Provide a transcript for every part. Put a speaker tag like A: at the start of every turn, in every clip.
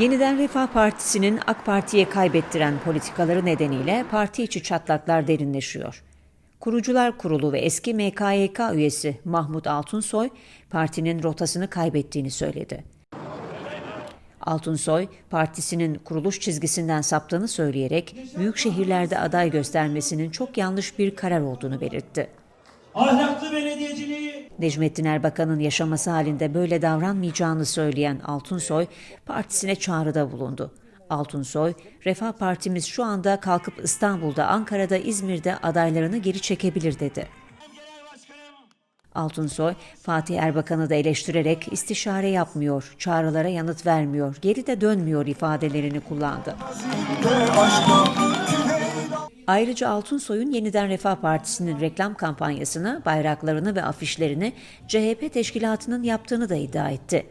A: Yeniden Refah Partisi'nin AK Parti'ye kaybettiren politikaları nedeniyle parti içi çatlaklar derinleşiyor. Kurucular Kurulu ve eski MKYK üyesi Mahmut Altunsoy, partinin rotasını kaybettiğini söyledi. Altunsoy, partisinin kuruluş çizgisinden saptığını söyleyerek büyük şehirlerde aday göstermesinin çok yanlış bir karar olduğunu belirtti.
B: ahlaklı belediyeciliği
A: Necmettin Erbakan'ın yaşaması halinde böyle davranmayacağını söyleyen Altunsoy, partisine çağrıda bulundu. Altunsoy, Refah Partimiz şu anda kalkıp İstanbul'da, Ankara'da, İzmir'de adaylarını geri çekebilir dedi. Altunsoy, Fatih Erbakan'ı da eleştirerek istişare yapmıyor, çağrılara yanıt vermiyor, geri de dönmüyor ifadelerini kullandı. Ayrıca Altunsoy'un Yeniden Refah Partisi'nin reklam kampanyasını, bayraklarını ve afişlerini CHP teşkilatının yaptığını da iddia etti.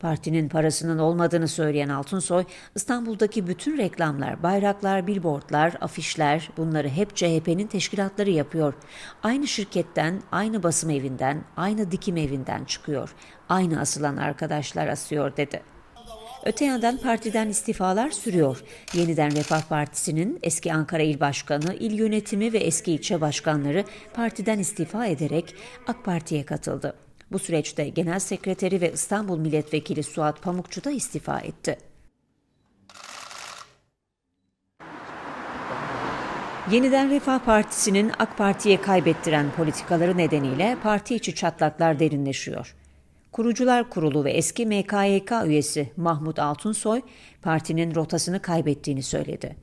A: Partinin parasının olmadığını söyleyen Altunsoy, İstanbul'daki bütün reklamlar, bayraklar, billboardlar, afişler bunları hep CHP'nin teşkilatları yapıyor. Aynı şirketten, aynı basım evinden, aynı dikim evinden çıkıyor. Aynı asılan arkadaşlar asıyor dedi. Öte yandan partiden istifalar sürüyor. Yeniden Refah Partisi'nin eski Ankara İl Başkanı, il yönetimi ve eski ilçe başkanları partiden istifa ederek AK Parti'ye katıldı. Bu süreçte Genel Sekreteri ve İstanbul Milletvekili Suat Pamukçu da istifa etti. Yeniden Refah Partisi'nin AK Parti'ye kaybettiren politikaları nedeniyle parti içi çatlaklar derinleşiyor. Kurucular Kurulu ve eski MKYK üyesi Mahmut Altunsoy, partinin rotasını kaybettiğini söyledi.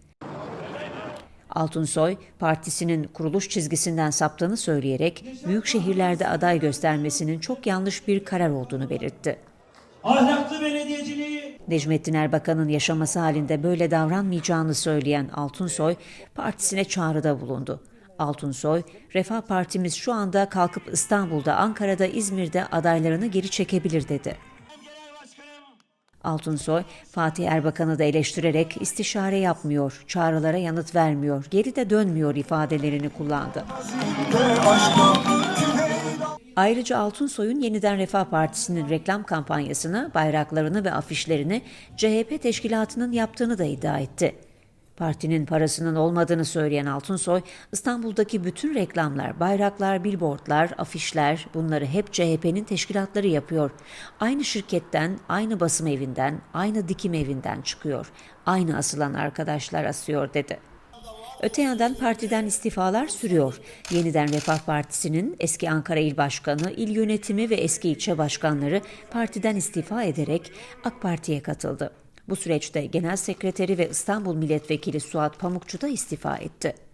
A: Altunsoy, partisinin kuruluş çizgisinden saptığını söyleyerek büyük şehirlerde aday göstermesinin çok yanlış bir karar olduğunu belirtti.
B: ahlaklı belediyeciliği
A: Necmettin Erbakan'ın yaşaması halinde böyle davranmayacağını söyleyen Altunsoy, partisine çağrıda bulundu. Altunsoy, Refah Partimiz şu anda kalkıp İstanbul'da, Ankara'da, İzmir'de adaylarını geri çekebilir dedi. Altunsoy, Fatih Erbakan'ı da eleştirerek istişare yapmıyor, çağrılara yanıt vermiyor, geri de dönmüyor ifadelerini kullandı. Ayrıca Altunsoy'un Yeniden Refah Partisi'nin reklam kampanyasını, bayraklarını ve afişlerini CHP teşkilatının yaptığını da iddia etti. Partinin parasının olmadığını söyleyen Altunsoy, İstanbul'daki bütün reklamlar, bayraklar, billboardlar, afişler bunları hep CHP'nin teşkilatları yapıyor. Aynı şirketten, aynı basım evinden, aynı dikim evinden çıkıyor. Aynı asılan arkadaşlar asıyor dedi. Öte yandan partiden istifalar sürüyor. Yeniden Refah Partisi'nin eski Ankara İl Başkanı, il yönetimi ve eski ilçe başkanları partiden istifa ederek AK Parti'ye katıldı. Bu süreçte Genel Sekreteri ve İstanbul Milletvekili Suat Pamukçu da istifa etti.